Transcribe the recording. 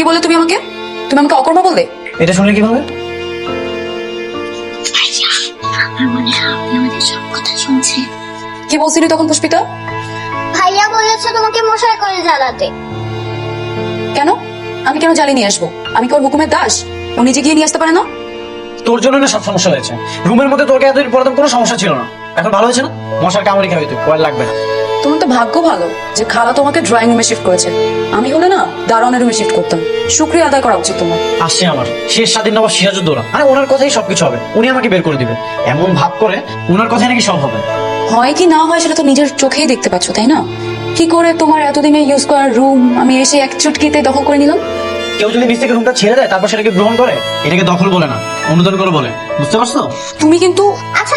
কি বলে তুমি আমাকে? তুমি আমাকে অকর্ম বললে? এটা শুনলে কীভাবে আমার মনে হয় আপনি আমাদের সব কথা শুনছে কি বলছিলি তখন পুষ্পিতা? ভাইয়া বলেছে তোমাকে মশাই করে জ্বালাতে। কেন? আমি কেন জ্বালিয়ে নিয়ে আসব? আমি কি ওর হুকুমের দাস? ও নিজে গিয়ে নিয়ে আসতে পারে না? তোর জন্য না সব সমস্যা হয়েছে। রুমের মধ্যে তোকে এতদিন পরে কোনো সমস্যা ছিল না। এখন ভালো হয়েছে না? মশার কামড়ি খাবি তুই পরে লাগবে না। তোমার তো ভাগ্য ভালো যে খালা তোমাকে ড্রয়িং রুমে শিফট করেছে। আমি হলে না দারোয়ানের রুমে শিফট করতাম। শুক্রিয়া আদায় করা উচিত তোমার। আসছে আমার। শেষ স্বাধীন নবাব সিরাজউদ্দৌলা আরে ওনার কথাই সবকিছু হবে। উনি আমাকে বের করে দিবে এমন ভাব করে ওনার কথাই নাকি সব হবে। হয় কি না হয় সেটা তো নিজের চোখেই দেখতে পাচ্ছ তাই না? কি করে তোমার এতদিনে ইউজ করার রুম আমি এসে এক চুটকিতে দখল করে নিলাম। কেউ যদি নিচ থেকে রুমটা ছেড়ে দেয় তারপর সেটাকে গ্রহণ করে এটাকে দখল বলে না অনুদান করে বলে। বুঝতে পারছ? তুমি কিন্তু আচ্ছা